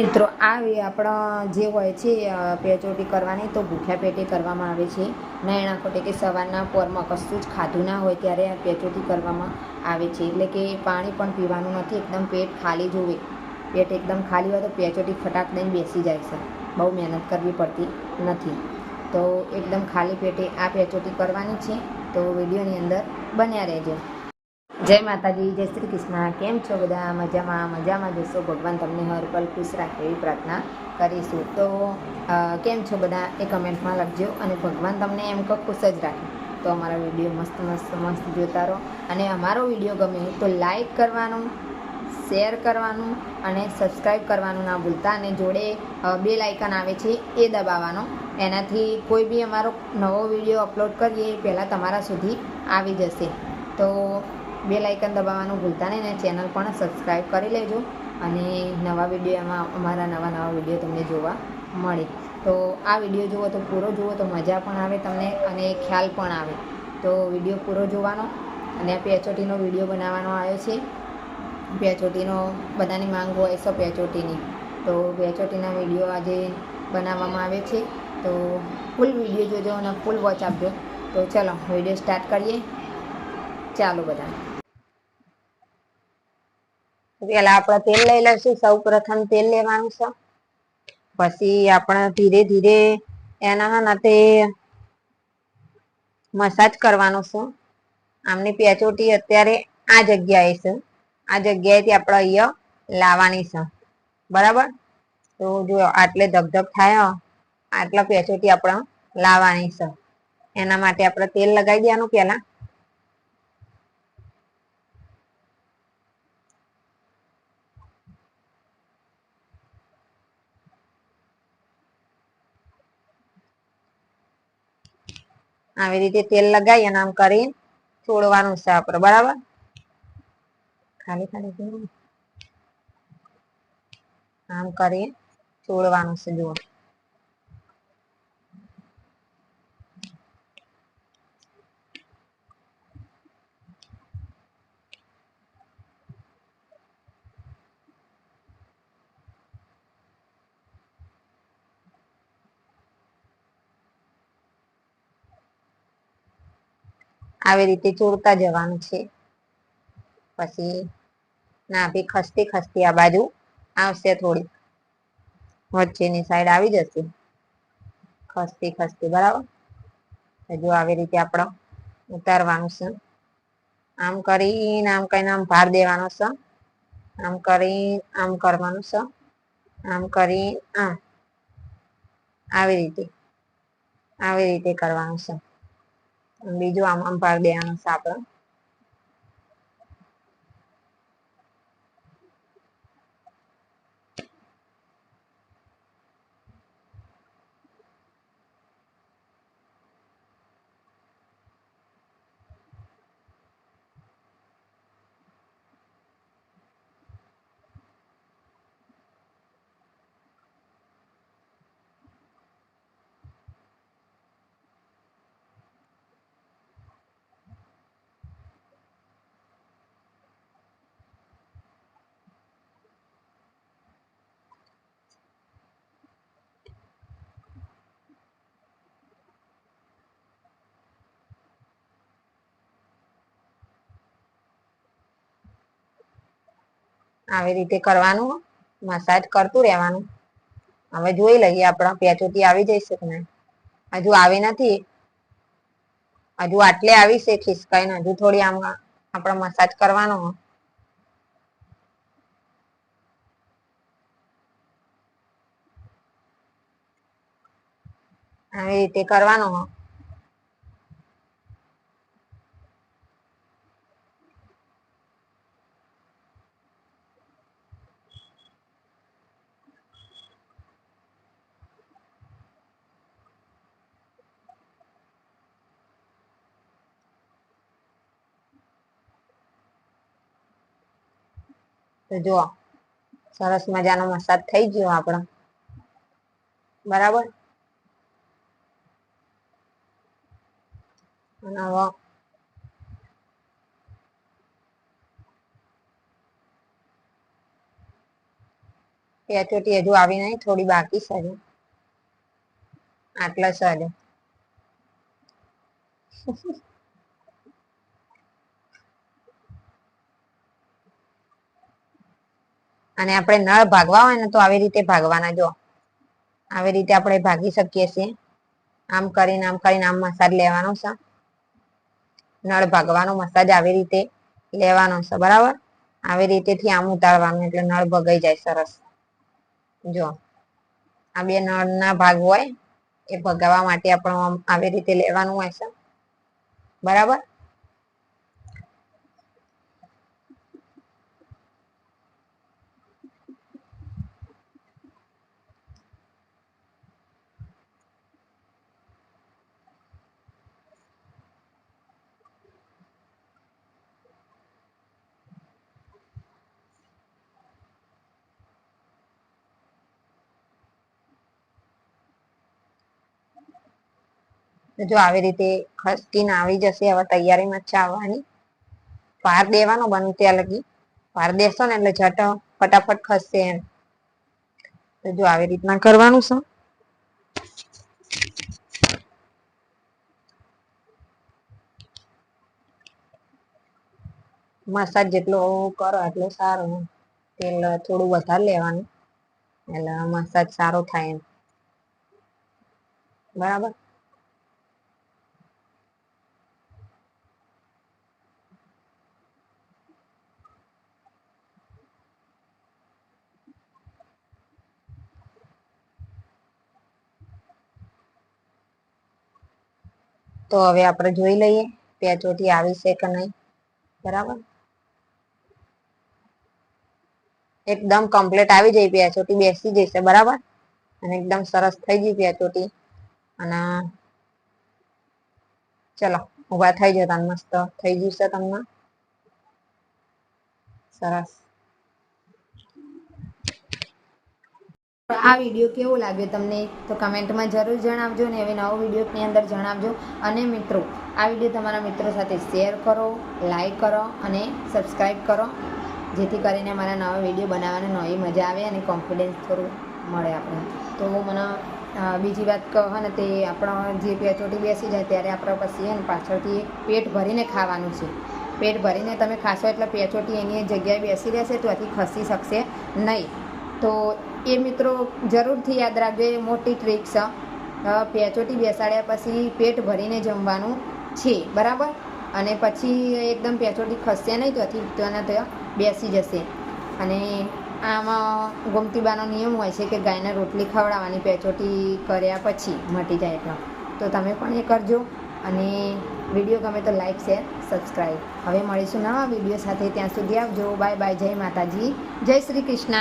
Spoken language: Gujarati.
મિત્રો આવી આપણા જે હોય છે પેચોટી કરવાની તો ભૂખ્યા પેટે કરવામાં આવે છે. નયણા ખોટે કે સવારના પોરમાં કશું જ ખાધું ના હોય ત્યારે આ પેચોટી કરવામાં આવે છે. એટલે કે પાણી પણ પીવાનું નથી, એકદમ પેટ ખાલી જોવે પેટ એકદમ ખાલી હોય તો પેચોટી ફટાક દઈને બેસી જાય છે. બહુ મહેનત કરવી પડતી નથી. તો એકદમ ખાલી પેટે આ પેચોટી કરવાની છે. તો વિડીયોની અંદર બન્યા રહેજો. જય માતાજી, જય શ્રી કૃષ્ણ. કેમ છો બધા? મજામાં મજામાં જશો ભગવાન તમને હર પલ ખુશ રાખે એવી પ્રાર્થના કરીશું. તો કેમ છો બધા? એ કમેન્ટમાં લખજો અને ભગવાન તમને એમ કહો ખુશ જ રાખે. તો અમારા વીડિયો મસ્ત મસ્ત મસ્ત જોતા રહો. અને અમારો વીડિયો ગમે તો લાઈક કરવાનું, શેર કરવાનું અને સબસ્ક્રાઈબ કરવાનું ના ભૂલતા. અને જોડે બે લાઇકન આવે છે એ દબાવવાનો. એનાથી કોઈ બી અમારો નવો વીડિયો અપલોડ કરીએ એ પહેલાં તમારા સુધી આવી જશે. તો બે લાઇકન દબાવવાનું ભૂલતા નહીં ને ચેનલ પણ સબસ્ક્રાઈબ કરી લેજો અને નવા વિડીયોમાં અમારા નવા નવા વીડિયો તમને જોવા મળે. તો આ વીડિયો જુઓ તો પૂરો જુઓ તો મજા પણ આવે તમને અને ખ્યાલ પણ આવે. તો વીડિયો પૂરો જોવાનો અને આ પેચોટીનો વીડિયો બનાવવાનો આવ્યો છે. પેચોટીનો બધાની માંગ હોય સો પેચોટીની. તો પેચોટીના વીડિયો આજે બનાવવામાં આવે છે. તો ફૂલ વીડિયો જોજો અને ફૂલ વોચ આપજો. તો ચલો વીડિયો સ્ટાર્ટ કરીએ. ચાલો બધા પેલા આપણે તેલ લઈ લઈશું. સૌ પ્રથમ તેલ લેવાનું છે. પછી આપણે ધીરે ધીરે એના તે મસાજ કરવાનો છે. આમની પેચોટી અત્યારે આ જગ્યાએ છે. આ જગ્યાએથી આપણે અહીંયા લાવવાની છે. બરાબર? તો જો આટલે ધગધગ થાય આટલા પેચોટી આપણે લાવવાની છે. એના માટે આપણે તેલ લગાવી દેવાનું પહેલા. આવી રીતે તેલ લગાવી અને આમ કરીને છોડવાનું છે આપણે, બરાબર? ખાલી ખાલી આમ કરી છોડવાનું છે, જુઓ. આવી રીતે ચોરતા જવાનું છે. પછી નાભી ખસતી ખસતી આ બાજુ આવશે થોડી વચ્ચેની સાઈડ આવી જશે. ખસતી ખસતી, બરાબર? હજુ આવી રીતે આપણે ઉતારવાનું છે. આમ કરીને આમ કરીને આમ ભાર દેવાનો છે. આમ કરી આમ કરવાનું છે. આમ કરી આમ આવી રીતે. આવી રીતે કરવાનું છે. બીજું આમ ભાર દેવાનું છે આપણે આવી રીતે કરવાનું મસાજ કરતું રહેવાનું. હવે જોઈ લઈએ આપણા પેચોટી આવી જશે કે નહીં. હજુ આવી નથી. હજુ આટલે આવી છે ખિસકાઈને હજુ થોડી આમ આપણે મસાજ કરવાનો આવી રીતે કરવાનો તો જુઓ, સરસ મજાનો મસાજ થઈ ગયો આપણો. બરાબર? અને હવે પેચોટી હજુ આવી નહીં, થોડી બાકી છે હજુ. આટલા છે અને આપણે નળ ભાગવા હોય ને તો આવી રીતે ભાગવાના જો. આવી રીતે આપણે ભાગી શકીએ છીએ. આમ કરીને આમ કરીને આમ મસાજ લેવાનો છે. નળ ભાગવાનો, મસાજ આવી રીતે લેવાનો છે, બરાબર? આવી રીતેથી આમ ઉતારવાનું, એટલે નળ ભગાઈ જાય સરસ. જો, આ બે નળના ભાગ હોય, એ ભગાવવા માટે આપણે આવી રીતે લેવાનું હોય છે. બરાબર? જો આવી રીતે ખસકીને આવી જશે, હવે તૈયારીમાં આવવાની. પાર દેવાનો બનવું ત્યાં લગી. પાર દેશો ને એટલે ઝટ ફટાફટ ખસશે એમ. તો જો આવી રીતના કરવાનું છે. મસાજ જેટલો કરો એટલો સારો. તેલ થોડું વધારે લેવાનું. એટલે મસાજ સારો થાય એમ. બરાબર? તો હવે આપણે જોઈ લઈએ પેચોટી આવી છે કે નહીં. બરાબર? એકદમ કમ્પ્લીટ આવી જાય પેચોટી બેસી જશે બરાબર? અને એકદમ સરસ થઈ ગઈ પેચોટી અને ચલો ઊભા થઈ જતા મસ્ત. થઈ જશે તમને? સરસ. આ વીડિયો કેવો લાગ્યો તમને તો કમેન્ટમાં જરૂર જણાવજો ને હવે નવો વિડીયોની અંદર જણાવજો. અને મિત્રો, આ વીડિયો તમારા મિત્રો સાથે શેર કરો, લાઈક કરો અને સબસ્ક્રાઈબ કરો. જેથી કરીને મારા નવા વીડિયો બનાવવાની નવી મજા આવે અને કોન્ફિડન્સ થોડું મળે આપણે તો મને બીજી વાત કહો ને તે આપણો જે પેચોટી બેસી જાય ત્યારે આપણે પછી એને પાછળથી પેટ ભરીને ખાવાનું છે. પેટ ભરીને તમે ખાશો એટલે પેચોટી એની જગ્યાએ બેસી રહેશે તો ખસી શકશે નહીં. તો એ મિત્રો જરૂરથી યાદ રાખજો, એ મોટી ટ્રીક છે. પેચોટી બેસાડ્યા પછી પેટ ભરીને જમવાનું છે, બરાબર? અને પછી એકદમ પેચોટી ખસશે નહીં તો તેના ત્યાં બેસી જશે. અને આમાં ગોમતીબાનો નિયમ હોય છે કે ગાયને રોટલી ખવડાવવાની પેચોટી કર્યા પછી મટી જાય એટલે. તો તમે પણ એ કરજો અને વીડિયો ગમે તો લાઈક, શેર, સબસ્ક્રાઈબ. હવે મળીશું નવા વીડિયો સાથે. ત્યાં સુધી આવજો. Bye bye. જય માતાજી. જય શ્રી કૃષ્ણ.